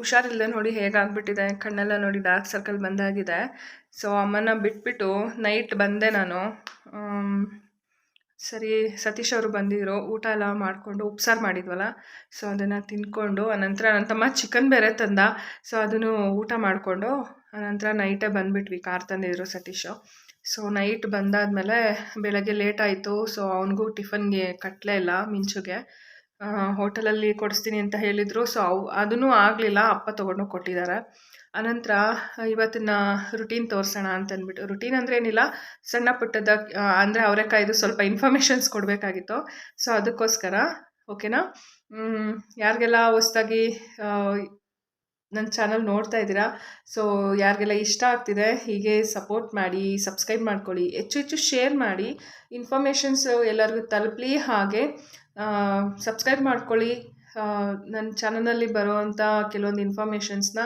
ಹುಷಾರಿಲ್ಲದೆ ನೋಡಿ ಹೇಗಾಗ್ಬಿಟ್ಟಿದೆ, ಕಣ್ಣೆಲ್ಲ ನೋಡಿ dark circle ಬಂದಾಗಿದೆ. ಸೊ ಅಮ್ಮನ ಬಿಟ್ಬಿಟ್ಟು ನೈಟ್ ಬಂದೆ ನಾನು. ಸರಿ, ಸತೀಶ್ ಅವರು ಬಂದಿದ್ರು, ಊಟ ಎಲ್ಲ ಮಾಡಿಕೊಂಡು ಉಪ್ಸಾರು ಮಾಡಿದ್ವಲ್ಲ ಸೊ ಅದನ್ನು ತಿನ್ಕೊಂಡು, ಅನಂತರ ನನ್ನ ತಮ್ಮ ಚಿಕನ್ ಬೇರೆ ತಂದ ಸೊ ಅದನ್ನು ಊಟ ಮಾಡಿಕೊಂಡು, ಅನಂತರ ನೈಟೇ ಬಂದುಬಿಟ್ವಿ, ಕಾರ್ ತಂದಿದ್ರು ಸತೀಶು ಸೊ ನೈಟ್ ಬಂದಾದಮೇಲೆ ಬೆಳಗ್ಗೆ ಲೇಟ್ ಆಯಿತು ಸೊ ಅವನಿಗೂ ಟಿಫನ್ಗೆ ಕಟ್ಟಲೇ ಇಲ್ಲ, ಮಿಂಚುಗೆ. ಹೋಟೆಲಲ್ಲಿ ಕೊಡಿಸ್ತೀನಿ ಅಂತ ಹೇಳಿದರು. ಸೊ ಅವು ಅದೂ ಆಗಲಿಲ್ಲ. ಅಪ್ಪ ತೊಗೊಂಡು ಕೊಟ್ಟಿದ್ದಾರೆ. ಅನಂತರ, ಇವತ್ತಿನ ರುಟೀನ್ ತೋರಿಸೋಣ ಅಂತ ಅಂದ್ಬಿಟ್ಟು ರುಟೀನ್ ಅಂದರೆ ಏನಿಲ್ಲ. ಸಣ್ಣ ಪುಟ್ಟದ ಅಂದರೆ ಅವರೆಕಾಯ್ದು ಸ್ವಲ್ಪ ಇನ್ಫಾರ್ಮೇಷನ್ಸ್ ಕೊಡಬೇಕಾಗಿತ್ತು. ಸೊ ಅದಕ್ಕೋಸ್ಕರ ಓಕೆನಾ ಯಾರಿಗೆಲ್ಲ ಹೊಸ್ದಾಗಿ ನನ್ನ ಚಾನಲ್ ನೋಡ್ತಾ ಇದ್ದೀರಾ? ಸೊ ಯಾರಿಗೆಲ್ಲ ಇಷ್ಟ ಆಗ್ತಿದೆ, ಹೀಗೆ ಸಪೋರ್ಟ್ ಮಾಡಿ ಸಬ್ಸ್ಕ್ರೈಬ್ ಮಾಡ್ಕೊಳ್ಳಿ. ಹೆಚ್ಚು ಹೆಚ್ಚು ಶೇರ್ ಮಾಡಿ. ಇನ್ಫಾರ್ಮೇಷನ್ಸು ಎಲ್ಲರಿಗೂ ತಲುಪಲಿ. ಹಾಗೆ ಸಬ್ಸ್ಕ್ರೈಬ್ ಮಾಡ್ಕೊಳ್ಳಿ. ನನ್ನ ಚಾನಲಲ್ಲಿ ಬರುವಂಥ ಕೆಲವೊಂದು ಇನ್ಫಾರ್ಮೇಷನ್ಸ್ನ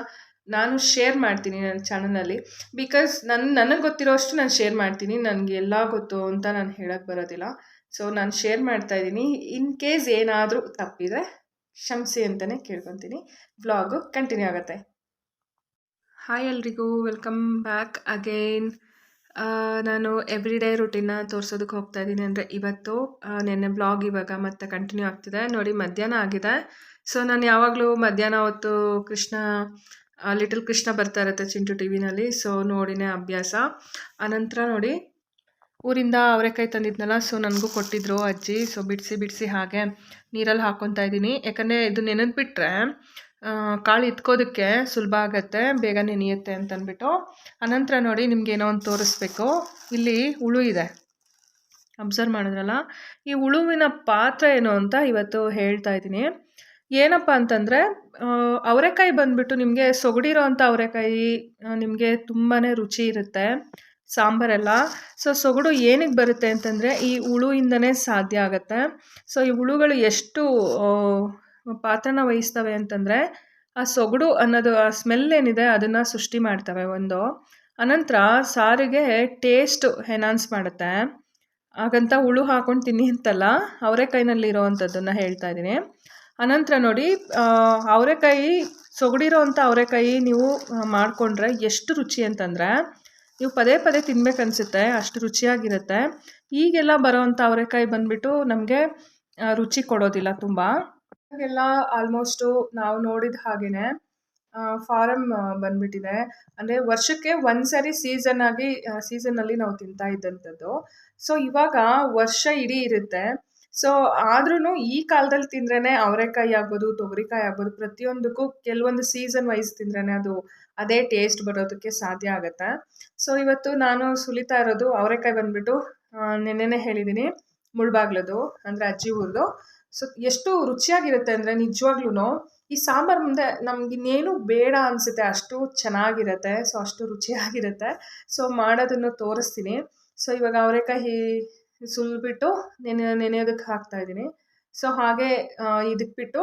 ನಾನು ಶೇರ್ ಮಾಡ್ತೀನಿ ನನ್ನ ಚಾನಲಲ್ಲಿ ಬಿಕಾಸ್ ನನ್ನ ನನಗೆ ಗೊತ್ತಿರೋಷ್ಟು ನಾನು ಶೇರ್ ಮಾಡ್ತೀನಿ. ನನಗೆ ಎಲ್ಲ ಗೊತ್ತು ಅಂತ ನಾನು ಹೇಳೋಕ್ಕೆ ಬರೋದಿಲ್ಲ. ಸೊ ನಾನು ಶೇರ್ ಮಾಡ್ತಾ ಇದ್ದೀನಿ. ಇನ್ ಕೇಸ್ ಏನಾದರೂ ತಪ್ಪಿದರೆ ಕ್ಷಮಿಸಿ ಅಂತಲೇ ಕೇಳ್ಕೊತೀನಿ. ವ್ಲಾಗು ಕಂಟಿನ್ಯೂ ಆಗುತ್ತೆ. ಹಾಯ್ ಎಲ್ರಿಗೂ ವೆಲ್ಕಮ್ ಬ್ಯಾಕ್ ಅಗೈನ್ ನಾನು ಎವ್ರಿ ಡೇ ರುಟೀನ್ನ ತೋರಿಸೋದಕ್ಕೆ ಹೋಗ್ತಾ ಇದ್ದೀನಿ. ಅಂದರೆ ಇವತ್ತು ನೆನ್ನೆ ಬ್ಲಾಗ್ ಇವಾಗ ಮತ್ತೆ ಕಂಟಿನ್ಯೂ ಆಗ್ತಿದೆ. ನೋಡಿ, ಮಧ್ಯಾಹ್ನ ಆಗಿದೆ. ಸೊ ನಾನು ಯಾವಾಗಲೂ ಮಧ್ಯಾಹ್ನ ಹೊತ್ತು ಕೃಷ್ಣ ಲಿಟಲ್ ಕೃಷ್ಣ ಬರ್ತಾ ಇರುತ್ತೆ ಚಿಂಟು ಟಿ ವಿನಲ್ಲಿ ಸೊ ನೋಡಿನೇ ಅಭ್ಯಾಸ. ಅನಂತರ ನೋಡಿ, ಊರಿಂದ ಅವರೆಕಾಯಿ ತಂದಿದ್ನಲ್ಲ ಸೊ ನನಗೂ ಕೊಟ್ಟಿದ್ರು ಅಜ್ಜಿ. ಸೊ ಬಿಡಿಸಿ ಬಿಡಿಸಿ ಹಾಗೆ ನೀರಲ್ಲಿ ಹಾಕ್ಕೊತಾ ಇದ್ದೀನಿ. ಯಾಕಂದರೆ ಇದು ನೆನೆದ್ಬಿಟ್ರೆ ಕಾಳು ಇತ್ಕೋದಕ್ಕೆ ಸುಲಭ ಆಗುತ್ತೆ ಬೇಗ ನೆನೆಯುತ್ತೆ ಅಂತಂದ್ಬಿಟ್ಟು. ಅನಂತರ ನೋಡಿ ನಿಮ್ಗೆ ಏನೋ ಒಂದು ತೋರಿಸ್ಬೇಕು. ಇಲ್ಲಿ ಹುಳು ಇದೆ. ಅಬ್ಸರ್ವ್ ಮಾಡಿದ್ರಲ್ಲ? ಈ ಹುಳುವಿನ ಪಾತ್ರ ಏನು ಅಂತ ಇವತ್ತು ಹೇಳ್ತಾ ಇದ್ದೀನಿ. ಏನಪ್ಪ ಅಂತಂದರೆ ಅವರೆಕಾಯಿ ಬಂದ್ಬಿಟ್ಟು ನಿಮಗೆ ಸೊಗಡಿರೋ ಅಂಥ ಅವರೆಕಾಯಿ ನಿಮಗೆ ತುಂಬಾ ರುಚಿ ಇರುತ್ತೆ. ಸಾಂಬಾರೆಲ್ಲ ಸೊ ಸೊಗಡು ಏನಕ್ಕೆ ಬರುತ್ತೆ ಅಂತಂದರೆ ಈ ಹುಳುವಿಂದನೇ ಸಾಧ್ಯ ಆಗುತ್ತೆ. ಸೊ ಈ ಹುಳುಗಳು ಎಷ್ಟು ಪಾತ್ರನ ವಹಿಸ್ತವೆ ಅಂತಂದರೆ, ಆ ಸೊಗಡು ಅನ್ನೋದು, ಆ ಸ್ಮೆಲ್ ಏನಿದೆ ಅದನ್ನು ಸೃಷ್ಟಿ ಮಾಡ್ತವೆ ಒಂದು. ಅನಂತರ ಸಾರಿಗೆ ಟೇಸ್ಟ್ ಎನಾನ್ಸ್ ಮಾಡುತ್ತೆ. ಹಾಗಂತ ಹುಳು ಹಾಕೊಂಡು ತಿನ್ನಿ ಅಂತಲ್ಲ ಅವರೆಕಾಯಿನಲ್ಲಿ ಇರೋವಂಥದ್ದನ್ನು ಹೇಳ್ತಾ ಇದ್ದೀನಿ ಅನಂತರ ನೋಡಿ ಅವರೆಕಾಯಿ ಸೊಗಡಿರೋ ಅಂಥ ಅವರೆಕಾಯಿ ನೀವು ಮಾಡಿಕೊಂಡ್ರೆ ಎಷ್ಟು ರುಚಿ ಅಂತಂದರೆ, ನೀವು ಪದೇ ಪದೇ ತಿನ್ಬೇಕನ್ಸುತ್ತೆ, ಅಷ್ಟು ರುಚಿಯಾಗಿರುತ್ತೆ. ಈಗೆಲ್ಲ ಬರೋವಂಥ ಅವರೆಕಾಯಿ ಬಂದುಬಿಟ್ಟು ನಮಗೆ ರುಚಿ ಕೊಡೋದಿಲ್ಲ ತುಂಬ. ಇವಾಗೆಲ್ಲ ಆಲ್ಮೋಸ್ಟು ನಾವು ನೋಡಿದ ಹಾಗೆಯೇ ಫಾರಮ್ ಬಂದ್ಬಿಟ್ಟಿದೆ. ಅಂದರೆ ವರ್ಷಕ್ಕೆ ಒಂದು ಸರಿ ಸೀಸನ್ ಆಗಿ ಸೀಸನಲ್ಲಿ ನಾವು ತಿಂತಾ ಇದ್ದಂಥದ್ದು. ಸೊ ಇವಾಗ ವರ್ಷ ಇಡೀ ಇರುತ್ತೆ. ಸೊ ಆದ್ರೂ ಈ ಕಾಲದಲ್ಲಿ ತಿಂದ್ರೇ ಅವರೆಕಾಯಿ ಆಗ್ಬೋದು, ತೊಗರಿಕಾಯಿ ಆಗ್ಬೋದು, ಪ್ರತಿಯೊಂದಕ್ಕೂ ಕೆಲವೊಂದು ಸೀಸನ್ ವೈಸ್ ತಿಂದ್ರೇ ಅದು ಅದೇ ಟೇಸ್ಟ್ ಬರೋದಕ್ಕೆ ಸಾಧ್ಯ ಆಗುತ್ತೆ. ಸೊ ಇವತ್ತು ನಾನು ಸುಲಿತಾ ಇರೋದು ಅವರೆಕಾಯಿ ಬಂದ್ಬಿಟ್ಟು ನೆನ್ನೆನೇ ಹೇಳಿದ್ದೀನಿ ಮುಳ್ಬಾಗ್ಲದು ಅಂದರೆ ಅಜ್ಜಿ ಊರ್ದು. ಸೊ ಎಷ್ಟು ರುಚಿಯಾಗಿರುತ್ತೆ ಅಂದರೆ ನಿಜವಾಗ್ಲೂ ಈ ಸಾಂಬಾರು ಮುಂದೆ ನಮ್ಗೆ ಇನ್ನೇನು ಬೇಡ ಅನಿಸುತ್ತೆ, ಅಷ್ಟು ಚೆನ್ನಾಗಿರುತ್ತೆ, ಸೊ ಅಷ್ಟು ರುಚಿಯಾಗಿರುತ್ತೆ. ಸೊ ಮಾಡೋದನ್ನು ತೋರಿಸ್ತೀನಿ. ಸೊ ಇವಾಗ ಅವರೆಕಾಯಿ ಸುಲ್ಬಿಟ್ಟು ನೆನೆ, ನೆನೆಯೋದಕ್ಕೆ ಹಾಕ್ತಾ ಇದ್ದೀನಿ. ಸೊ ಹಾಗೆ ಇದಕ್ಕೆ ಬಿಟ್ಟು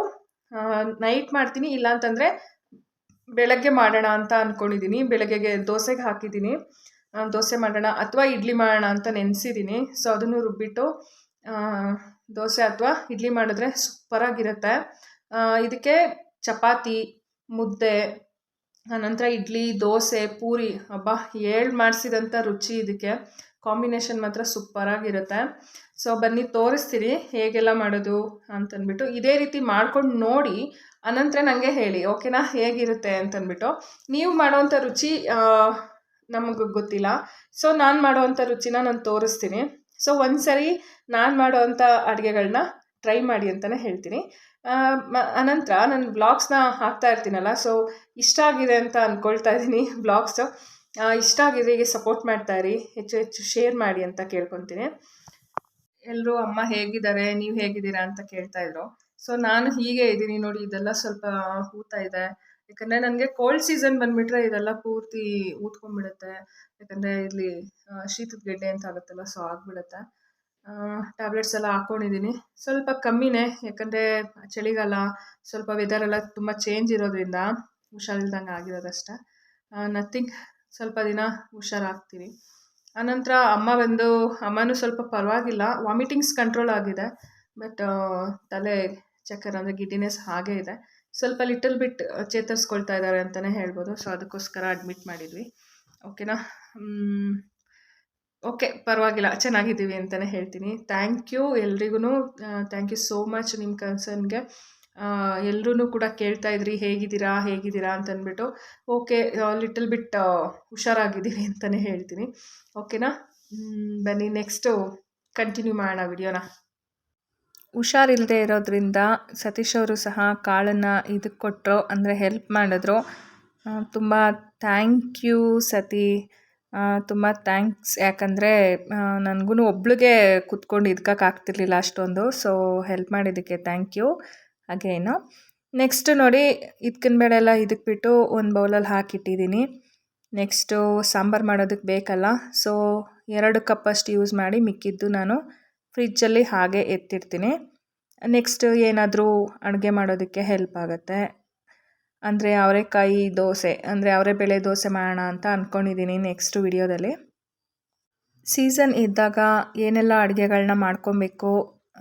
ನೈಟ್ ಮಾಡ್ತೀನಿ. ಇಲ್ಲಾಂತಂದರೆ ಬೆಳಗ್ಗೆ ಮಾಡೋಣ ಅಂತ ಅಂದ್ಕೊಂಡಿದ್ದೀನಿ ಬೆಳಗ್ಗೆಗೆ ದೋಸೆಗೆ ಹಾಕಿದ್ದೀನಿ. ದೋಸೆ ಮಾಡೋಣ ಅಥವಾ ಇಡ್ಲಿ ಮಾಡೋಣ ಅಂತ ನೆನೆಸಿದ್ದೀನಿ. ಸೊ ಅದನ್ನು ರುಬ್ಬಿಟ್ಟು ದೋಸೆ ಅಥವಾ ಇಡ್ಲಿ ಮಾಡಿದ್ರೆ ಸೂಪರಾಗಿರುತ್ತೆ ಇದಕ್ಕೆ ಚಪಾತಿ, ಮುದ್ದೆ ಆನಂತರ ಇಡ್ಲಿ, ದೋಸೆ, ಪೂರಿ ಹಬ್ಬ ಏಳು ಮಾಡಿಸಿದಂಥ ರುಚಿ ಇದಕ್ಕೆ. ಕಾಂಬಿನೇಷನ್ ಮಾತ್ರ ಸೂಪರಾಗಿರುತ್ತೆ ಸೊ ಬನ್ನಿ, ತೋರಿಸ್ತೀನಿ ಹೇಗೆಲ್ಲ ಮಾಡೋದು ಅಂತಂದ್ಬಿಟ್ಟು ಇದೇ ರೀತಿ ಮಾಡ್ಕೊಂಡು ನೋಡಿ, ಅನಂತರ ನನಗೆ ಹೇಳಿ, ಓಕೆನಾ? ಹೇಗಿರುತ್ತೆ ಅಂತಂದ್ಬಿಟ್ಟು ನೀವು ಮಾಡೋವಂಥ ರುಚಿ ನಮಗೆ ಗೊತ್ತಿಲ್ಲ. ಸೊ ನಾನು ಮಾಡೋವಂಥ ರುಚಿನ ನಾನು ತೋರಿಸ್ತೀನಿ. ಸೊ ಒಂದು ಸರಿ ನಾನು ಮಾಡೋವಂಥ ಅಡುಗೆಗಳನ್ನ ಟ್ರೈ ಮಾಡಿ ಅಂತಲೇ ಹೇಳ್ತೀನಿ. ಅನಂತರ ನಾನು ಬ್ಲಾಗ್ಸ್ನ ಹಾಕ್ತಾ ಇರ್ತೀನಲ್ಲ ಸೊ ಇಷ್ಟ ಆಗಿದೆ ಅಂತ ಅಂದ್ಕೊಳ್ತಾ ಇದ್ದೀನಿ ಬ್ಲಾಗ್ಸು ಇಷ್ಟ ಆಗಿದೆ ಹೀಗೆ ಸಪೋರ್ಟ್ ಮಾಡ್ತಾ ಇರಿ, ಹೆಚ್ಚು ಹೆಚ್ಚು ಶೇರ್ ಮಾಡಿ ಅಂತ ಕೇಳ್ಕೊತೀನಿ. ಎಲ್ಲರೂ ಅಮ್ಮ ಹೇಗಿದ್ದಾರೆ? ನೀವು ಹೇಗಿದ್ದೀರಾ? ಅಂತ ಕೇಳ್ತಾ ಇದ್ರು. ಸೊ ನಾನು ಹೀಗೆ ಇದ್ದೀನಿ ನೋಡಿ, ಇದೆಲ್ಲ ಸ್ವಲ್ಪ ಹೂತಾ ಇದೆ. ಯಾಕಂದರೆ ನನಗೆ ಕೋಲ್ಡ್ ಸೀಸನ್ ಬಂದುಬಿಟ್ರೆ ಇದೆಲ್ಲ ಪೂರ್ತಿ ಊದ್ಕೊಂಡ್ಬಿಡುತ್ತೆ. ಯಾಕಂದರೆ ಇಲ್ಲಿ ಶೀತದ ಗೆಡ್ಡೆ ಅಂತ ಆಗುತ್ತಲ್ಲ ಸೊ ಆಗಿಬಿಡುತ್ತೆ. ಟ್ಯಾಬ್ಲೆಟ್ಸ್ ಎಲ್ಲ ಹಾಕ್ಕೊಂಡಿದ್ದೀನಿ ಸ್ವಲ್ಪ ಕಮ್ಮಿನೇ, ಯಾಕಂದರೆ ಚಳಿಗಾಲ, ಸ್ವಲ್ಪ ವೆದರ್ ಎಲ್ಲ ತುಂಬ ಚೇಂಜ್ ಇರೋದ್ರಿಂದ ಹುಷಾರಿಲ್ದಂಗೆ ಆಗಿರೋದಷ್ಟೇ. ನಥಿಂಗ್ ಸ್ವಲ್ಪ ದಿನ ಹುಷಾರಾಗ್ತೀನಿ. ಆನಂತರ ಅಮ್ಮ ಬಂದು, ಅಮ್ಮನೂ ಸ್ವಲ್ಪ ಪರವಾಗಿಲ್ಲ ವಾಮಿಟಿಂಗ್ಸ್ ಕಂಟ್ರೋಲ್ ಆಗಿದೆ ಬಟ್ ತಲೆ ಚಕ್ಕರ್ ಅಂದರೆ ಗಿಡ್ಡಿನೆಸ್ ಹಾಗೇ ಇದೆ. ಸ್ವಲ್ಪ ಲಿಟಲ್ ಬಿಟ್ ಚೇತರಿಸ್ಕೊಳ್ತಾ ಇದ್ದಾರೆ ಅಂತಲೇ ಹೇಳ್ಬೋದು. ಸೊ ಅದಕ್ಕೋಸ್ಕರ ಅಡ್ಮಿಟ್ ಮಾಡಿದ್ವಿ. ಓಕೆನಾ ಓಕೆ ಪರವಾಗಿಲ್ಲ. ಚೆನ್ನಾಗಿದ್ದೀವಿ ಅಂತಲೇ ಹೇಳ್ತೀನಿ. ಥ್ಯಾಂಕ್ ಯು ಎಲ್ರಿಗೂ ಥ್ಯಾಂಕ್ ಯು ಸೋ ಮಚ್ ನಿಮ್ಮ ಕನ್ಸರ್ನ್ಗೆ ಎಲ್ಲರೂ ಕೂಡ ಕೇಳ್ತಾ ಇದ್ರಿ. ಹೇಗಿದ್ದೀರಾ? ಹೇಗಿದ್ದೀರಾ ಅಂತಂದ್ಬಿಟ್ಟು ಓಕೆ ಲಿಟಲ್ ಬಿಟ್ ಹುಷಾರಾಗಿದ್ದೀವಿ ಅಂತಲೇ ಹೇಳ್ತೀನಿ. ಓಕೆನಾ ಬನ್ನಿ. ನೆಕ್ಸ್ಟು ಕಂಟಿನ್ಯೂ ಮಾಡೋಣ ವಿಡಿಯೋನ. ಹುಷಾರಿಲ್ಲದೆ ಇರೋದ್ರಿಂದ ಸತೀಶ್ ಅವರು ಸಹ ಕಾಳನ್ನು ಇದಕ್ಕೆ ಕೊಟ್ಟರು, ಅಂದರೆ ಹೆಲ್ಪ್ ಮಾಡಿದ್ರು. ತುಂಬ ಥ್ಯಾಂಕ್ ಯು ಸತಿ. ತುಂಬ ಥ್ಯಾಂಕ್ಸ್ ಯಾಕಂದರೆ ನನಗೂ ಒಬ್ಳಿಗೆ ಕುತ್ಕೊಂಡು ಇದ್ಕೋಕ್ಕಾಗ್ತಿರ್ಲಿಲ್ಲ ಅಷ್ಟೊಂದು ಸೊ ಹೆಲ್ಪ್ ಮಾಡಿದ್ದಕ್ಕೆ ಥ್ಯಾಂಕ್ ಯು ಅಗೇನು ನೆಕ್ಸ್ಟ್ ನೋಡಿ ಇದಕ್ಕಿನ ಬೇಳೆ ಎಲ್ಲ ಇದಕ್ಕೆ ಬಿಟ್ಟು ಒಂದು ಬೌಲಲ್ಲಿ ಹಾಕಿಟ್ಟಿದ್ದೀನಿ ನೆಕ್ಸ್ಟು ಸಾಂಬಾರು ಮಾಡೋದಕ್ಕೆ ಬೇಕಲ್ಲ ಸೊ ಎರಡು ಕಪ್ಪಷ್ಟು ಯೂಸ್ ಮಾಡಿ ಮಿಕ್ಕಿದ್ದು ನಾನು. ಫ್ರಿಜ್ಜಲ್ಲಿ ಹಾಗೆ ಎತ್ತಿರ್ತೀನಿ ನೆಕ್ಸ್ಟ್ ಏನಾದರೂ ಅಡುಗೆ ಮಾಡೋದಕ್ಕೆ ಹೆಲ್ಪ್ ಆಗುತ್ತೆ. ಅಂದರೆ ಅವರೆಕಾಯಿ ದೋಸೆ, ಅಂದರೆ ಅವರೆಬೇಳೆ ದೋಸೆ ಮಾಡೋಣ ಅಂತ ಅಂದ್ಕೊಂಡಿದ್ದೀನಿ ನೆಕ್ಸ್ಟ್ ವಿಡಿಯೋದಲ್ಲಿ. ಸೀಸನ್ ಇದ್ದಾಗ ಏನೆಲ್ಲ ಅಡುಗೆಗಳನ್ನ ಮಾಡ್ಕೊಬೇಕು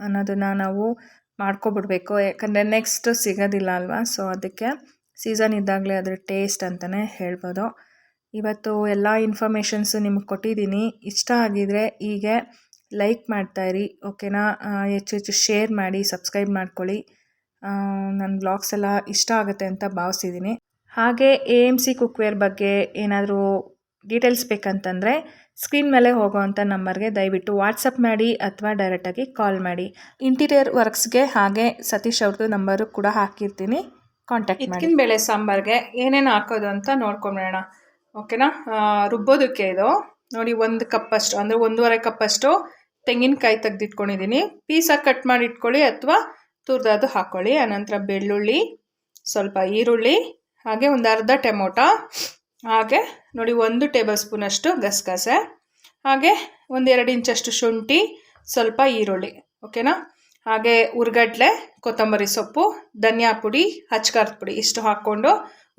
ಅನ್ನೋದನ್ನು ನಾವು ಮಾಡ್ಕೊಬಿಡ್ಬೇಕು. ಯಾಕಂದರೆ ನೆಕ್ಸ್ಟ್ ಸಿಗೋದಿಲ್ಲ ಅಲ್ವಾ? ಸೊ ಅದಕ್ಕೆ ಸೀಸನ್ ಇದ್ದಾಗಲೇ ಅದ್ರ ಟೇಸ್ಟ್ ಅಂತಲೇ ಹೇಳ್ಬೋದು. ಇವತ್ತು ಎಲ್ಲ ಇನ್ಫಾರ್ಮೇಷನ್ಸು ನಿಮಗೆ ಕೊಟ್ಟಿದ್ದೀನಿ ಇಷ್ಟ ಆಗಿದರೆ ಹೀಗೆ ಲೈಕ್ ಮಾಡ್ತಾಯಿರಿ ಓಕೆನಾ ಹೆಚ್ಚು ಹೆಚ್ಚು ಶೇರ್ ಮಾಡಿ ಸಬ್ಸ್ಕ್ರೈಬ್ ಮಾಡ್ಕೊಳ್ಳಿ. ನನ್ನ ಬ್ಲಾಗ್ಸ್ ಎಲ್ಲ ಇಷ್ಟ ಆಗುತ್ತೆ ಅಂತ ಭಾವಿಸಿದ್ದೀನಿ ಹಾಗೆ ಎ ಎಂ ಸಿ ಕುಕ್ವೇರ್ ಬಗ್ಗೆ ಏನಾದರೂ ಡೀಟೇಲ್ಸ್ ಬೇಕಂತಂದರೆ ಸ್ಕ್ರೀನ್ ಮೇಲೆ ಹೋಗೋವಂಥ ನಂಬರ್ಗೆ ದಯವಿಟ್ಟು ವಾಟ್ಸಪ್ ಮಾಡಿ ಅಥವಾ ಡೈರೆಕ್ಟಾಗಿ ಕಾಲ್ ಮಾಡಿ. ಇಂಟೀರಿಯರ್ ವರ್ಕ್ಸ್ಗೆ ಹಾಗೆ ಸತೀಶ್ ಅವ್ರದ್ದು ನಂಬರು ಕೂಡ ಹಾಕಿರ್ತೀನಿ. ಕಾಂಟ್ಯಾಕ್ಟ್ ಮಾಡಿ. ಬೇಳೆ ಸಾಂಬಾರ್ಗೆ ಏನೇನು ಹಾಕೋದು ಅಂತ ನೋಡ್ಕೊಂಬಿಡೋಣ ಓಕೆನಾ ರುಬ್ಬೋದಕ್ಕೆ ಇದು. ನೋಡಿ, ಒಂದು ಕಪ್ಪಷ್ಟು ಅಂದರೆ ಒಂದೂವರೆ ಕಪ್ಪಷ್ಟು ತೆಂಗಿನಕಾಯಿ ತೆಗೆದಿಟ್ಕೊಂಡಿದ್ದೀನಿ. ಪೀಸಾಗಿ ಕಟ್ ಮಾಡಿ ಇಟ್ಕೊಳ್ಳಿ ಅಥವಾ ತುರಿದದು ಹಾಕ್ಕೊಳ್ಳಿ ಆನಂತರ ಬೆಳ್ಳುಳ್ಳಿ, ಸ್ವಲ್ಪ ಈರುಳ್ಳಿ, ಹಾಗೆ ಒಂದು ಅರ್ಧ ಟೊಮೊಟೊ, ಹಾಗೆ ನೋಡಿ ಒಂದು ಟೇಬಲ್ ಸ್ಪೂನಷ್ಟು ಗಸಗಸೆ, ಹಾಗೆ ಒಂದೆರಡು ಇಂಚಷ್ಟು ಶುಂಠಿ, ಸ್ವಲ್ಪ ಈರುಳ್ಳಿ, ಓಕೆನಾ? ಹಾಗೆ ಉರ್ಗಡ್ಲೆ, ಕೊತ್ತಂಬರಿ ಸೊಪ್ಪು, ಧನಿಯಾ ಪುಡಿ ಹಚ್ಕಾರದ ಪುಡಿ ಇಷ್ಟು ಹಾಕ್ಕೊಂಡು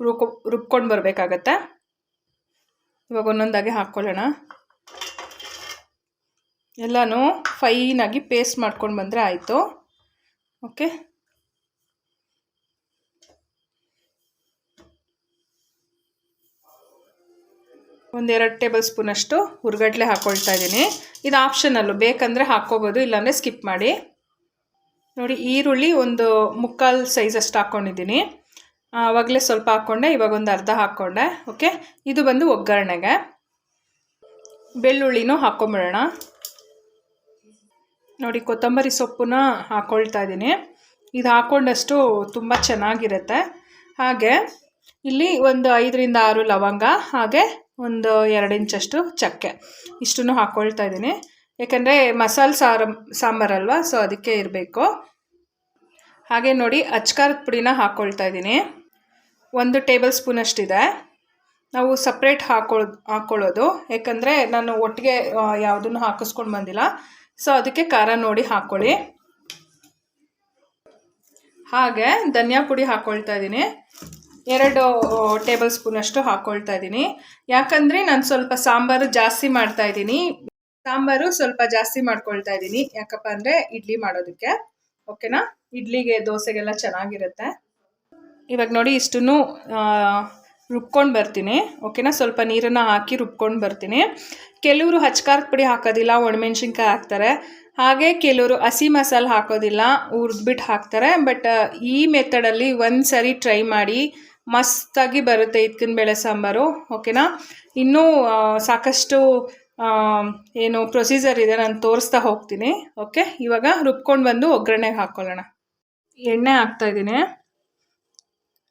ರುಬ್ಕೊ ರುಬ್ಕೊಂಡು ಬರಬೇಕಾಗತ್ತೆ. ಇವಾಗ ಒಂದೊಂದಾಗಿ ಹಾಕ್ಕೊಳ್ಳೋಣ. ಎಲ್ಲನೂ ಫೈನಾಗಿ ಪೇಸ್ಟ್ ಮಾಡ್ಕೊಂಡು ಬಂದರೆ ಆಯಿತು. ಓಕೆ ಒಂದೆರಡು ಟೇಬಲ್ ಸ್ಪೂನಷ್ಟು ಹುರ್ಗಡ್ಲೆ ಹಾಕ್ಕೊಳ್ತಾ ಇದ್ದೀನಿ. ಇದು ಆಪ್ಷನಲ್ಲು ಬೇಕಂದರೆ ಹಾಕ್ಕೋಬೋದು, ಇಲ್ಲಾಂದರೆ ಸ್ಕಿಪ್ ಮಾಡಿ. ನೋಡಿ, ಈರುಳ್ಳಿ ಒಂದು ಮುಕ್ಕಾಲು ಸೈಜಷ್ಟು ಹಾಕ್ಕೊಂಡಿದ್ದೀನಿ ಆವಾಗಲೇ ಸ್ವಲ್ಪ ಹಾಕ್ಕೊಂಡೆ ಇವಾಗ ಒಂದು ಅರ್ಧ ಹಾಕ್ಕೊಂಡೆ ಓಕೆ ಇದು ಬಂದು ಒಗ್ಗರಣೆಗೆ. ಬೆಳ್ಳುಳ್ಳಿನೂ ಹಾಕ್ಕೊಂಬಿಡೋಣ ನೋಡಿ, ಕೊತ್ತಂಬರಿ ಸೊಪ್ಪನ್ನ ಹಾಕ್ಕೊಳ್ತಾ ಇದ್ದೀನಿ. ಇದು ಹಾಕ್ಕೊಂಡಷ್ಟು ತುಂಬ ಚೆನ್ನಾಗಿರುತ್ತೆ. ಹಾಗೆ ಇಲ್ಲಿ ಒಂದು ಐದರಿಂದ ಆರು ಲವಂಗ, ಹಾಗೆ ಒಂದು ಎರಡು ಇಂಚಷ್ಟು ಚಕ್ಕೆ ಇಷ್ಟನ್ನು ಹಾಕ್ಕೊಳ್ತಾ ಇದ್ದೀನಿ. ಯಾಕಂದರೆ ಮಸಾಲೆ ಸಾರು ಸಾಂಬಾರಲ್ವಾ ಸೊ ಅದಕ್ಕೆ ಇರಬೇಕು. ಹಾಗೆ ನೋಡಿ, ಅಚ್ಕಾರದ ಪುಡಿನ ಹಾಕ್ಕೊಳ್ತಾ ಇದ್ದೀನಿ. ಒಂದು ಟೇಬಲ್ ಸ್ಪೂನಷ್ಟಿದೆ ನಾವು ಸಪ್ರೇಟ್ ಹಾಕೊಳ್ಳೋ ಹಾಕ್ಕೊಳ್ಳೋದು ಯಾಕಂದರೆ ನಾನು ಒಟ್ಟಿಗೆ ಯಾವುದನ್ನು ಹಾಕಿಸ್ಕೊಂಡು ಬಂದಿಲ್ಲ. ಸೊ ಅದಕ್ಕೆ ಖಾರ ನೋಡಿ ಹಾಕ್ಕೊಳ್ಳಿ ಹಾಗೆ ಧನಿಯಾ ಪುಡಿ ಹಾಕ್ಕೊಳ್ತಾ ಇದ್ದೀನಿ. ಎರಡು ಟೇಬಲ್ ಸ್ಪೂನಷ್ಟು ಹಾಕ್ಕೊಳ್ತಾ ಇದ್ದೀನಿ. ಯಾಕಂದರೆ ನಾನು ಸ್ವಲ್ಪ ಸಾಂಬಾರು ಜಾಸ್ತಿ ಮಾಡ್ತಾ ಇದ್ದೀನಿ. ಸಾಂಬಾರು ಸ್ವಲ್ಪ ಜಾಸ್ತಿ ಮಾಡ್ಕೊಳ್ತಾ ಇದ್ದೀನಿ. ಯಾಕಪ್ಪ ಅಂದರೆ ಇಡ್ಲಿ ಮಾಡೋದಕ್ಕೆ. ಓಕೆನಾ? ಇಡ್ಲಿಗೆ ದೋಸೆಗೆಲ್ಲ ಚೆನ್ನಾಗಿರುತ್ತೆ. ಇವಾಗ ನೋಡಿ ಇಷ್ಟನ್ನು ರುಬ್ಕೊಂಡು ಬರ್ತೀನಿ ಓಕೆನಾ ಸ್ವಲ್ಪ ನೀರನ್ನು ಹಾಕಿ ರುಬ್ಕೊಂಡು ಬರ್ತೀನಿ. ಕೆಲವರು ಹಚ್ಕಾರದ ಪುಡಿ ಹಾಕೋದಿಲ್ಲ, ಒಣಮೆಣ್ಸಿನ್ಕಾಯಿ ಹಾಕ್ತಾರೆ. ಹಾಗೆ ಕೆಲವರು ಹಸಿ ಮಸಾಲೆ ಹಾಕೋದಿಲ್ಲ ಹುರಿದ್ಬಿಟ್ಟು ಹಾಕ್ತಾರೆ. ಬಟ್ ಈ ಮೆಥಡಲ್ಲಿ ಒಂದು ಸರಿ ಟ್ರೈ ಮಾಡಿ ಮಸ್ತಾಗಿ ಬರುತ್ತೆ ಇದ್ಕಿನ ಬೇಳೆ ಸಾಂಬಾರು ಓಕೆನಾ ಇನ್ನೂ ಸಾಕಷ್ಟು ಏನು ಪ್ರೊಸೀಜರ್ ಇದೆ, ನಾನು ತೋರಿಸ್ತಾ ಹೋಗ್ತೀನಿ ಓಕೆ ಇವಾಗ ರುಬ್ಕೊಂಡು ಬಂದು ಒಗ್ಗರಣೆಗೆ ಹಾಕ್ಕೊಳ್ಳೋಣ ಎಣ್ಣೆ ಹಾಕ್ತಾಯಿದ್ದೀನಿ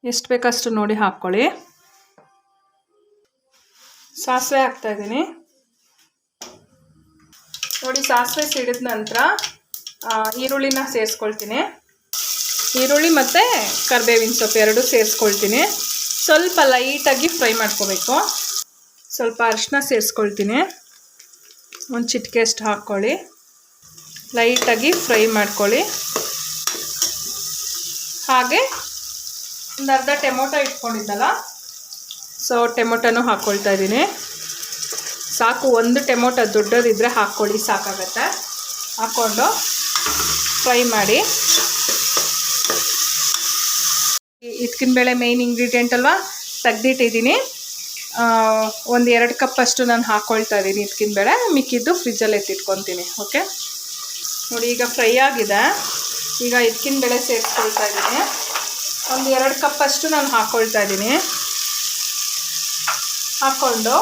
ಎಷ್ಟು ಬೇಕಷ್ಟು ನೋಡಿ ಹಾಕ್ಕೊಳ್ಳಿ ಸಾಸಿವೆ ಹಾಕ್ತಾಯಿದ್ದೀನಿ ನೋಡಿ, ಸಾಸಿವೆ ಸಿಡಿದ ನಂತರ ಈರುಳ್ಳಿನ ಸೇರಿಸ್ಕೊಳ್ತೀನಿ. ಈರುಳ್ಳಿ ಮತ್ತು ಕರಿಬೇವಿನ ಸೊಪ್ಪು ಎರಡು ಸೇರಿಸ್ಕೊಳ್ತೀನಿ. ಸ್ವಲ್ಪ ಲೈಟಾಗಿ ಫ್ರೈ ಮಾಡ್ಕೋಬೇಕು. ಸ್ವಲ್ಪ ಅರಿಶಿನ ಸೇರಿಸ್ಕೊಳ್ತೀನಿ. ಒಂದು ಚಿಟಿಕೆ ಅಷ್ಟು ಹಾಕ್ಕೊಳ್ಳಿ. ಲೈಟಾಗಿ ಫ್ರೈ ಮಾಡ್ಕೊಳ್ಳಿ. ಹಾಗೆ ಒಂದು ಅರ್ಧ ಟೊಮೊಟೊ ಇಟ್ಕೊಂಡಿದ್ದಲ್ಲ ಸೊ ಟೊಮೊಟೊನೂ ಹಾಕ್ಕೊಳ್ತಾ ಇದ್ದೀನಿ. ಸಾಕು, ಒಂದು ಟೊಮೊಟೊ ದೊಡ್ಡದಿದ್ದರೆ ಹಾಕ್ಕೊಳ್ಳಿ, ಸಾಕಾಗತ್ತೆ? ಹಾಕ್ಕೊಂಡು ಫ್ರೈ ಮಾಡಿ. ಇದ್ಕಿನ ಬೇಳೆ ಮೇಯ್ನ್ ಇಂಗ್ರೀಡಿಯೆಂಟ್ ಅಲ್ವಾ? ತೆಗ್ದಿಟ್ಟಿದ್ದೀನಿ. ಒಂದು ಎರಡು ಕಪ್ ಅಷ್ಟು ನಾನು ಹಾಕ್ಕೊಳ್ತಾ ಇದ್ದೀನಿ ಇದ್ಕಿನ ಬೇಳೆ. ಮಿಕ್ಕಿದ್ದು ಫ್ರಿಜ್ಜಲ್ಲಿ ಎತ್ತಿಟ್ಕೊತೀನಿ ಓಕೆ ನೋಡಿ, ಈಗ ಫ್ರೈ ಆಗಿದೆ. ಈಗ ಇದ್ಕಿನ ಬೇಳೆ ಸೇರಿಸ್ಕೊಳ್ತಾ ಇದ್ದೀನಿ. ಒಂದು ಎರಡು ಕಪ್ ಅಷ್ಟು ನಾನು ಹಾಕ್ಕೊಳ್ತಾ ಇದ್ದೀನಿ. ಹಾಕ್ಕೊಂಡು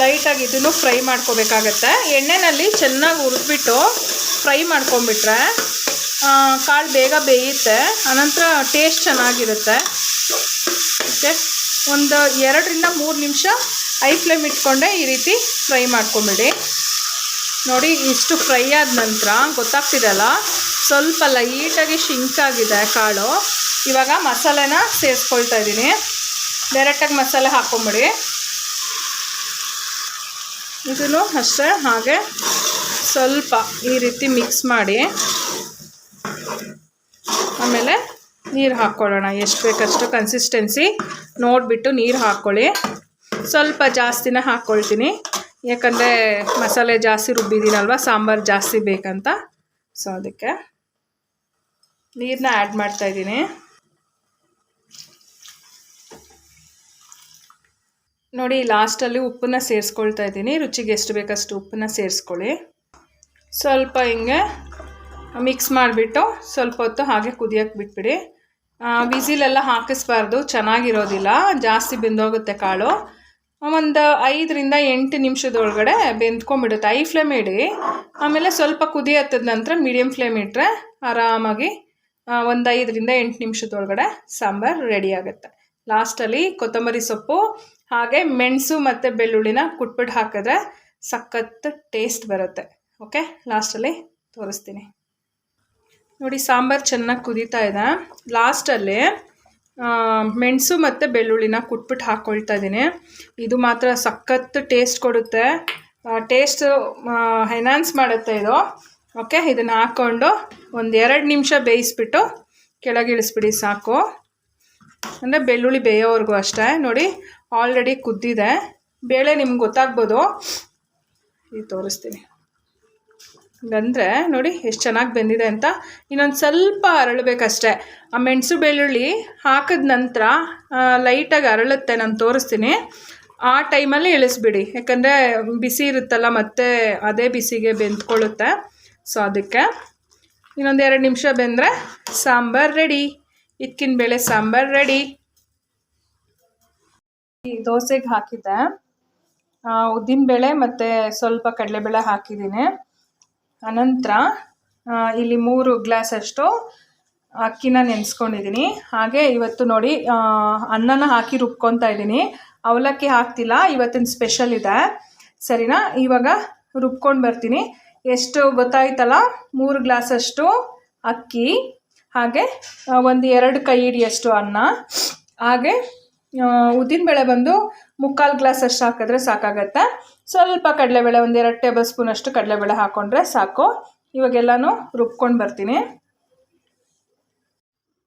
ಲೈಟಾಗಿ ಇದನ್ನು ಫ್ರೈ ಮಾಡ್ಕೋಬೇಕಾಗತ್ತೆ. ಎಣ್ಣೆನಲ್ಲಿ ಚೆನ್ನಾಗಿ ಹುರಿದ್ಬಿಟ್ಟು ಫ್ರೈ ಮಾಡ್ಕೊಂಬಿಟ್ರೆ ಕಾಳು ಬೇಗ ಬೇಯುತ್ತೆ ಅನಂತರ ಟೇಸ್ಟ್ ಚೆನ್ನಾಗಿರುತ್ತೆ. ಓಕೆ ಒಂದು ಎರಡರಿಂದ ಮೂರು ನಿಮಿಷ ಐ ಫ್ಲೇಮ್ ಇಟ್ಕೊಂಡೆ ಈ ರೀತಿ ಫ್ರೈ ಮಾಡ್ಕೊಂಬಿಡಿ. ನೋಡಿ, ಇಷ್ಟು ಫ್ರೈ ಆದ ನಂತರ, ಗೊತ್ತಾಗ್ತಿದೆಯಲ್ಲ, ಸ್ವಲ್ಪ ಲೈಟಾಗಿ ಶಿಂಕ್ ಆಗಿದೆ ಕಾಳು. ಇವಾಗ ಮಸಾಲೆನ ಸೇರಿಸ್ಕೊಳ್ತಾ ಇದ್ದೀನಿ. ಡೈರೆಕ್ಟಾಗಿ ಮಸಾಲೆ ಹಾಕ್ಕೊಂಬಿಡಿ ಇದನ್ನು ಅಷ್ಟೇ, ಹಾಗೆ ಸ್ವಲ್ಪ ಈ ರೀತಿ ಮಿಕ್ಸ್ ಮಾಡಿ. ಆಮೇಲೆ ನೀರು ಹಾಕ್ಕೊಳ್ಳೋಣ ಎಷ್ಟು ಬೇಕಷ್ಟು ಕನ್ಸಿಸ್ಟೆನ್ಸಿ ನೋಡಿಬಿಟ್ಟು ನೀರು ಹಾಕ್ಕೊಳ್ಳಿ ಸ್ವಲ್ಪ ಜಾಸ್ತಿನೇ ಹಾಕ್ಕೊಳ್ತೀನಿ ಯಾಕಂದರೆ ಮಸಾಲೆ ಜಾಸ್ತಿ ರುಬ್ಬಿದ್ದೀನಲ್ವ, ಸಾಂಬಾರು ಜಾಸ್ತಿ ಬೇಕಂತ. ಸೊ ಅದಕ್ಕೆ ನೀರನ್ನ ಆ್ಯಡ್ ಮಾಡ್ತಾಯಿದ್ದೀನಿ ನೋಡಿ, ಲಾಸ್ಟಲ್ಲಿ ಉಪ್ಪನ್ನ ಸೇರಿಸ್ಕೊಳ್ತಾ ಇದ್ದೀನಿ. ರುಚಿಗೆ ಎಷ್ಟು ಬೇಕಷ್ಟು ಉಪ್ಪನ್ನ ಸೇರಿಸ್ಕೊಳ್ಳಿ. ಸ್ವಲ್ಪ ಹಿಂಗೆ ಮಿಕ್ಸ್ ಮಾಡಿಬಿಟ್ಟು ಸ್ವಲ್ಪ ಹೊತ್ತು ಹಾಗೆ ಕುದಿಯೋಕ್ಕೆ ಬಿಟ್ಬಿಡಿ. ವಿಸಿಲೆಲ್ಲ ಹಾಕಿಸ್ಬಾರ್ದು, ಚೆನ್ನಾಗಿರೋದಿಲ್ಲ. ಜಾಸ್ತಿ ಬೆಂದೋಗುತ್ತೆ ಕಾಳು. ಒಂದು ಐದರಿಂದ ಎಂಟು ನಿಮಿಷದೊಳಗಡೆ ಬೆಂದ್ಕೊಂಬಿಡುತ್ತೆ ಐ ಫ್ಲೇಮ್ ಇಡಿ. ಆಮೇಲೆ ಸ್ವಲ್ಪ ಕುದಿ ಹತ್ತದ ನಂತರ ಮೀಡಿಯಮ್ ಫ್ಲೇಮ್ ಇಟ್ಟರೆ ಆರಾಮಾಗಿ ಒಂದು ಐದರಿಂದ ಎಂಟು ನಿಮಿಷದೊಳಗಡೆ ಸಾಂಬಾರು ರೆಡಿ ಆಗುತ್ತೆ. ಲಾಸ್ಟಲ್ಲಿ ಕೊತ್ತಂಬರಿ ಸೊಪ್ಪು ಹಾಗೆ ಮೆಣಸು ಮತ್ತು ಬೆಳ್ಳುಳ್ಳಿನ ಕುಟ್ಬಿಟ್ಟು ಹಾಕಿದ್ರೆ ಸಖತ್ ಟೇಸ್ಟ್ ಬರುತ್ತೆ. ಓಕೆ ಲಾಸ್ಟಲ್ಲಿ ತೋರಿಸ್ತೀನಿ. ನೋಡಿ, ಸಾಂಬಾರು ಚೆನ್ನಾಗಿ ಕುದೀತಾ ಇದೆ. ಲಾಸ್ಟಲ್ಲಿ ಮೆಣಸು ಮತ್ತು ಬೆಳ್ಳುಳ್ಳಿನ ಕುಟ್ಬಿಟ್ಟು ಹಾಕ್ಕೊಳ್ತಾ ಇದ್ದೀನಿ ಇದು ಮಾತ್ರ ಸಖತ್ತು ಟೇಸ್ಟ್ ಕೊಡುತ್ತೆ. ಟೇಸ್ಟ್ ಎನ್ಹಾನ್ಸ್ ಮಾಡುತ್ತೆ ಇದು. ಓಕೆ ಇದನ್ನು ಹಾಕ್ಕೊಂಡು ಒಂದು ಎರಡು ನಿಮಿಷ ಬೇಯಿಸ್ಬಿಟ್ಟು ಕೆಳಗಿಳಿಸ್ಬಿಡಿ ಸಾಕು. ಅಂದರೆ ಬೆಳ್ಳುಳ್ಳಿ ಬೇಯೋವರೆಗೂ ಅಷ್ಟೇ. ನೋಡಿ ಆಲ್ರೆಡಿ ಕುದ್ದಿದೆ. ಬೇಳೆ ನಿಮ್ಗೆ ಗೊತ್ತಾಗ್ಬೋದು. ಇದು ತೋರಿಸ್ತೀನಿ. ಗಂದರೆ ನೋಡಿ ಎಷ್ಟು ಚೆನ್ನಾಗಿ ಬೆಂದಿದೆ ಅಂತ. ಇನ್ನೊಂದು ಸ್ವಲ್ಪ ಅರಳಬೇಕಷ್ಟೆ. ಆ ಮೆಣಸು ಬೆಳ್ಳುಳ್ಳಿ ಹಾಕಿದ ನಂತರ ಲೈಟಾಗಿ ಅರಳುತ್ತೆ ನಾನು ತೋರಿಸ್ತೀನಿ. ಆ ಟೈಮಲ್ಲಿ ಇಳಿಸ್ಬಿಡಿ. ಯಾಕಂದರೆ ಬಿಸಿ ಇರುತ್ತಲ್ಲ, ಮತ್ತೆ ಅದೇ ಬಿಸಿಗೆ ಬೆಂದ್ಕೊಳ್ಳುತ್ತೆ. ಸೊ ಅದಕ್ಕೆ ಇನ್ನೊಂದು ಎರಡು ನಿಮಿಷ ಬೆಂದರೆ ಸಾಂಬಾರು ರೆಡಿ ಇದ್ಕಿನ ಬೇಳೆ ಸಾಂಬಾರು ರೆಡಿ ದೋಸೆಗೆ ಹಾಕಿದ್ದೆ. ಉದ್ದಿನಬೇಳೆ ಮತ್ತು ಸ್ವಲ್ಪ ಕಡಲೆಬೇಳೆ ಹಾಕಿದ್ದೀನಿ. ಅನಂತರ ಇಲ್ಲಿ ಮೂರು ಗ್ಲಾಸಷ್ಟು ಅಕ್ಕಿನ ನೆನೆಸ್ಕೊಂಡಿದ್ದೀನಿ. ಹಾಗೆ ಇವತ್ತು ನೋಡಿ ಅನ್ನನ ಹಾಕಿ ರುಬ್ಕೊತಾ ಇದ್ದೀನಿ. ಅವಲಕ್ಕಿ ಹಾಕ್ತಿಲ್ಲ, ಇವತ್ತಿನ ಸ್ಪೆಷಲ್ ಇದೆ. ಸರಿನಾ? ಇವಾಗ ರುಬ್ಕೊಂಡು ಬರ್ತೀನಿ. ಎಷ್ಟು ಗೊತ್ತಾಯ್ತಲ್ಲ? ಮೂರು ಗ್ಲಾಸಷ್ಟು ಅಕ್ಕಿ, ಹಾಗೆ ಒಂದು ಎರಡು ಕೈ ಹಿಡಿಯಷ್ಟು ಅನ್ನ. ಹಾಗೆ ಉದ್ದಿನಬೇಳೆ ಬಂದು ಮುಕ್ಕಾಲು ಗ್ಲಾಸ್ ಅಷ್ಟು ಹಾಕಿದ್ರೆ ಸಾಕಾಗತ್ತೆ? ಸ್ವಲ್ಪ ಕಡಲೆಬೇಳೆ, ಒಂದು ಎರಡು ಟೇಬಲ್ ಸ್ಪೂನಷ್ಟು ಕಡಲೆಬೇಳೆ ಹಾಕ್ಕೊಂಡ್ರೆ ಸಾಕು. ಇವಾಗೆಲ್ಲನೂ ರುಬ್ಕೊಂಡು ಬರ್ತೀನಿ.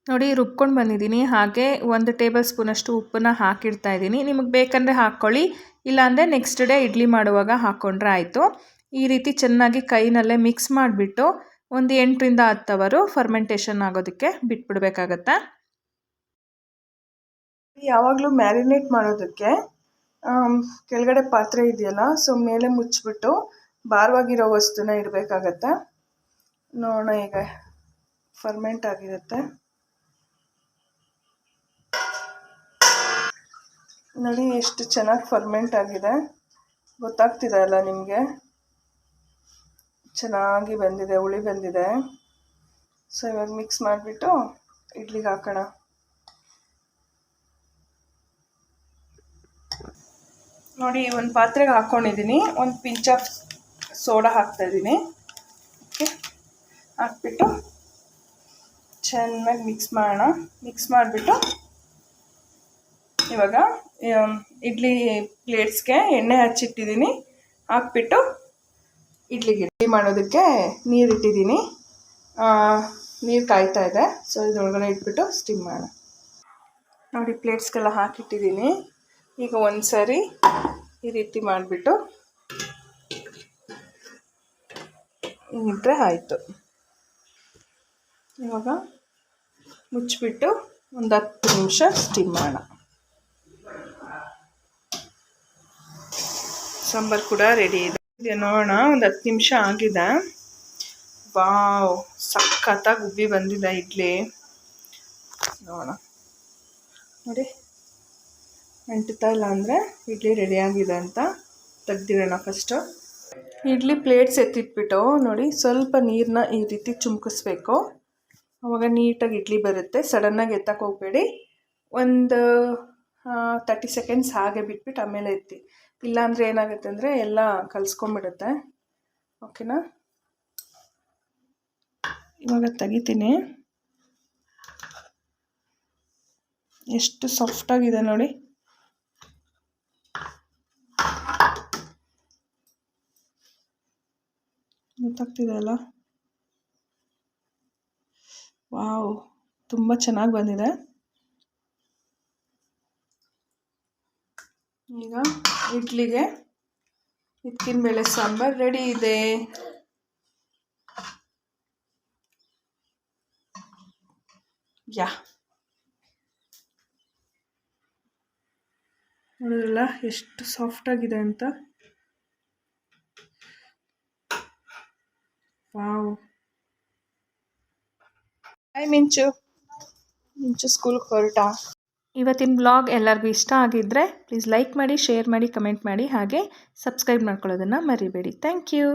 ನೋಡಿ, ರುಬ್ಕೊಂಡು ಬಂದಿದ್ದೀನಿ. ಹಾಗೆ ಒಂದು ಟೇಬಲ್ ಸ್ಪೂನಷ್ಟು ಉಪ್ಪನ್ನು ಹಾಕಿಡ್ತಾ ಇದ್ದೀನಿ. ನಿಮಗೆ ಬೇಕಂದರೆ ಹಾಕ್ಕೊಳ್ಳಿ ಇಲ್ಲಾಂದರೆ ನೆಕ್ಸ್ಟ್ ಡೇ ಇಡ್ಲಿ ಮಾಡುವಾಗ ಹಾಕ್ಕೊಂಡ್ರೆ ಆಯಿತು. ಈ ರೀತಿ ಚೆನ್ನಾಗಿ ಕೈನಲ್ಲೇ ಮಿಕ್ಸ್ ಮಾಡಿಬಿಟ್ಟು ಒಂದು ಎಂಟರಿಂದ ಹತ್ತವರು ಫರ್ಮೆಂಟೇಷನ್ ಆಗೋದಕ್ಕೆ ಬಿಟ್ಬಿಡ್ಬೇಕಾಗತ್ತೆ? ಯಾವಾಗಲೂ ಮ್ಯಾರಿನೇಟ್ ಮಾಡೋದಕ್ಕೆ ಕೆಳಗಡೆ ಪಾತ್ರೆ ಇದೆಯಲ್ಲ, ಸೊ ಮೇಲೆ ಮುಚ್ಚಿಬಿಟ್ಟು ಭಾರವಾಗಿರೋ ವಸ್ತುನ ಇಡಬೇಕಾಗತ್ತೆ. ನೋಡೋಣ ಈಗ, ಫರ್ಮೆಂಟ್ ಆಗಿರುತ್ತೆ. ನೋಡಿ, ಎಷ್ಟು ಚೆನ್ನಾಗಿ ಫರ್ಮೆಂಟ್ ಆಗಿದೆ. ಗೊತ್ತಾಗ್ತಿದೆ ಅಲ್ಲ ನಿಮಗೆ? ಚೆನ್ನಾಗಿ ಬಂದಿದೆ, ಹುಳಿ ಬಂದಿದೆ. ಸೊ ಇವಾಗ ಮಿಕ್ಸ್ ಮಾಡಿಬಿಟ್ಟು ಇಡ್ಲಿಗೆ ಹಾಕೋಣ. ನೋಡಿ, ಒಂದು ಪಾತ್ರೆಗೆ ಹಾಕ್ಕೊಂಡಿದ್ದೀನಿ ಒಂದು ಪಿಂಚ್ ಆಫ್ ಸೋಡಾ ಹಾಕ್ತಾಯಿದ್ದೀನಿ ಓಕೆ. ಹಾಕ್ಬಿಟ್ಟು ಚೆನ್ನಾಗಿ ಮಿಕ್ಸ್ ಮಾಡೋಣ. ಮಿಕ್ಸ್ ಮಾಡಿಬಿಟ್ಟು ಇವಾಗ ಇಡ್ಲಿ ಪ್ಲೇಟ್ಸ್ಗೆ ಎಣ್ಣೆ ಹಚ್ಚಿಟ್ಟಿದ್ದೀನಿ. ಹಾಕ್ಬಿಟ್ಟು ಇಡ್ಲಿಗೆ ಇಡ್ಲಿ ಮಾಡೋದಕ್ಕೆ ನೀರು ಇಟ್ಟಿದ್ದೀನಿ. ನೀರು ಕಾಯ್ತಾ ಇದೆ. ಸೊ ಇದ್ರೊಳಗಡೆ ಇಟ್ಬಿಟ್ಟು ಸ್ಟಿಮ್ ಮಾಡೋಣ. ನೋಡಿ ಪ್ಲೇಟ್ಸ್ಗೆಲ್ಲ ಹಾಕಿಟ್ಟಿದ್ದೀನಿ. ಈಗ ಒಂದು ಸಾರಿ ಈ ರೀತಿ ಮಾಡಿಬಿಟ್ಟು ಇಟ್ಟರೆ ಆಯಿತು. ಇವಾಗ ಮುಚ್ಚಿಬಿಟ್ಟು ಒಂದು ಹತ್ತು ನಿಮಿಷ ಸ್ಟೀಮ್ ಮಾಡೋಣ. ಸಾಂಬಾರು ಕೂಡ ರೆಡಿ ಇದೆ. ಇದೆ ನೋಡೋಣ, ಒಂದು ಹತ್ತು ನಿಮಿಷ ಆಗಿದೆ. ವಾವ್, ಸಖತ್ತಾಗಿ ಉಬ್ಬಿ ಬಂದಿದೆ ಇಡ್ಲಿ. ನೋಡೋಣ. ನೋಡಿ. ಅಂಟುತ್ತಾ ಇಲ್ಲ ಅಂದರೆ ಇಡ್ಲಿ ರೆಡಿ ಆಗಿದೆ ಅಂತ ತೆಗ್ದಿಡೋಣ ಫಸ್ಟು ಇಡ್ಲಿ ಪ್ಲೇಟ್ಸ್ ಎತ್ತಿಟ್ಬಿಟ್ಟು ನೋಡಿ ಸ್ವಲ್ಪ ನೀರನ್ನ ಈ ರೀತಿ ಚುಮ್ಕಿಸ್ಬೇಕು. ಅವಾಗ ನೀಟಾಗಿ ಇಡ್ಲಿ ಬರುತ್ತೆ. ಸಡನ್ನಾಗಿ ಎತ್ತಕ್ಕೆ ಹೋಗಬೇಡಿ. ಒಂದು ತರ್ಟಿ ಸೆಕೆಂಡ್ಸ್ ಹಾಗೆ ಬಿಟ್ಬಿಟ್ಟು ಆಮೇಲೆ ಎತ್ತಿ. ಇಲ್ಲಾಂದರೆ ಏನಾಗುತ್ತೆ ಅಂದರೆ ಎಲ್ಲ ಕಲಿಸ್ಕೊಂಬಿಡುತ್ತೆ ಓಕೆನಾ ಇವಾಗ ತೆಗಿತೀನಿ. ಎಷ್ಟು ಸಾಫ್ಟಾಗಿದೆ ನೋಡಿ. ಗೊತ್ತಾಗ್ತಿದೆ ಅಲ್ಲ ವಾವ್, ತುಂಬ ಚೆನ್ನಾಗಿ ಬಂದಿದೆ. ಈಗ ಇಡ್ಲಿಗೆ ಇದ್ಕಿನ ಬೇಳೆ ಸಾಂಬಾರು ರೆಡಿ ಇದೆ. ಯಾ. ನೋಡಿದ್ರಲ್ಲ, ಎಷ್ಟು ಸಾಫ್ಟಾಗಿದೆ ಅಂತ. ವಾವ್ ಹಾಯ್ ಮಿಂಚು ಮಿಂಚು ಸ್ಕೂಲ್ಗೆ ಹೊರಟ. ಇವತ್ತಿನ ಬ್ಲಾಗ್ ಎಲ್ಲರಿಗೂ ಇಷ್ಟ ಆಗಿದ್ದರೆ ಪ್ಲೀಸ್ ಲೈಕ್ ಮಾಡಿ ಶೇರ್ ಮಾಡಿ ಕಮೆಂಟ್ ಮಾಡಿ ಹಾಗೆ ಸಬ್ಸ್ಕ್ರೈಬ್ ಮಾಡ್ಕೊಳ್ಳೋದನ್ನು ಮರಿಬೇಡಿ. Thank you